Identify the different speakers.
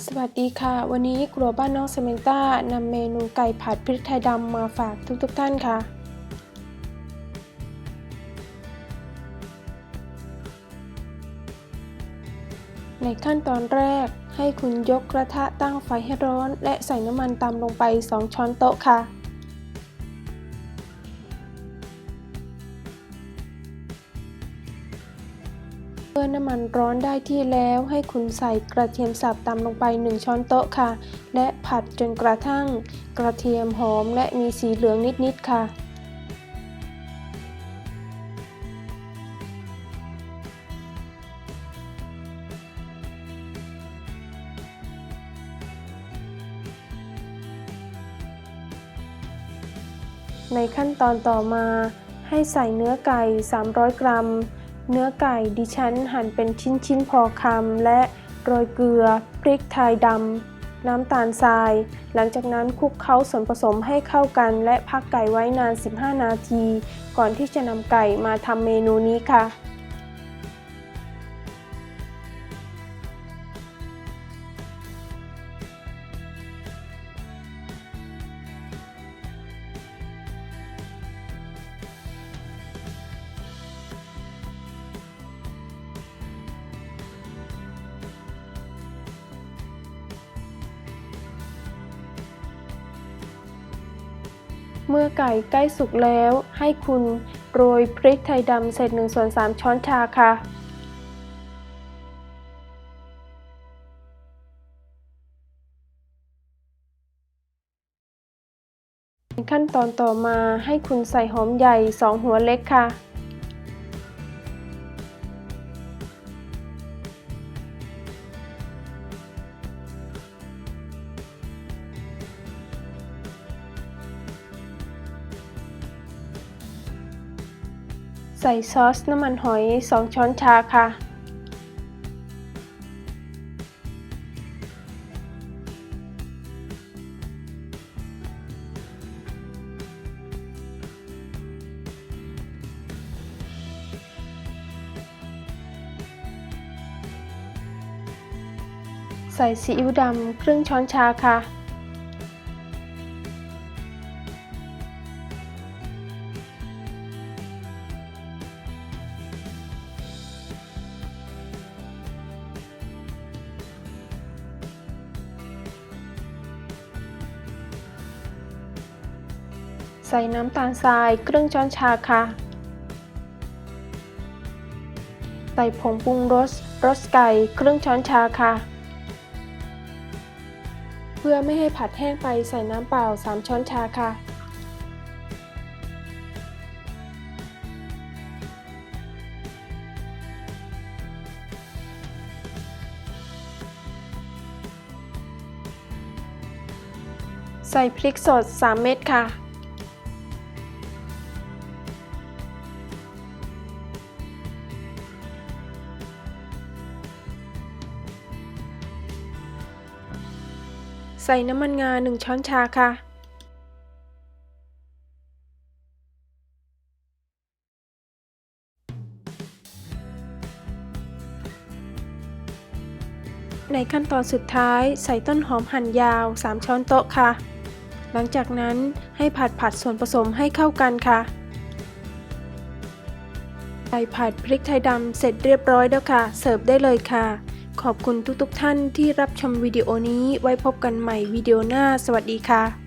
Speaker 1: สวัสดีค่ะ วันนี้ครัวบ้านน้องเซเมนต้านำเมนูไก่ผัดพริกไทยดำมาฝากทุกๆทท่านค่ะ ในขั้นตอนแรกให้คุณยกกระทะตั้งไฟให้ร้อน และใส่น้ำมันตามลงไป 2 ช้อนโต๊ะค่ะ เมื่อน้ำมันร้อนได้ที่แล้วให้คุณใส่กระเทียมสับตำลงไป 1 ช้อนโต๊ะค่ะ และผัดจนกระทั่งกระเทียมหอมและมีสีเหลืองนิด ๆ ค่ะ ในขั้นตอนต่อมาให้ใส่เนื้อไก่ 300 กรัม เนื้อไก่ดิฉันหั่นเป็นชิ้นๆพอคำและโรยเกลือ พริกไทยดำ น้ำตาลทราย หลังจากนั้นคลุกเคล้าส่วนผสมให้เข้ากัน และพักไก่ไว้นาน 15 นาที ก่อนที่จะนำไก่มาทำเมนูนี้ค่ะ เมื่อไก่ใกล้สุกแล้ว ให้คุณโรยพริกไทยดำเศษ1ส่วน3ช้อนชาค่ะ ขั้นตอนต่อมาให้คุณใส่หอมใหญ่ 2 หัวเล็กค่ะ ใส่ซอสน้ำมันหอย 2 ช้อนชาค่ะ ใส่ซีอิ๊วดำครึ่งช้อนชาค่ะ ใส่น้ำตาลทรายครึ่งช้อนชาค่ะ ใส่ผงปรุงรสรสไก่ครึ่งช้อนชาค่ะ เพื่อไม่ให้ผัดแห้งไปใส่น้ำเปล่า 3 ช้อนชาค่ะ ใส่พริกสด 3 เม็ดค่ะ ใส่น้ำมันงา 1 ช้อนชาค่ะ ในขั้นตอนสุดท้ายใส่ต้นหอมหั่นยาว 3 ช้อนโต๊ะค่ะ หลังจากนั้นให้ผัดผัดส่วนผสมให้เข้ากันค่ะไก่ผัดพริกไทยดำเสร็จเรียบร้อยแล้วค่ะ เสิร์ฟได้เลยค่ะ ขอบคุณทุกๆทท่านที่รับชมวิดีโอนี้ไว้พบกันใหม่วิดีโอหน้า สวัสดีค่ะ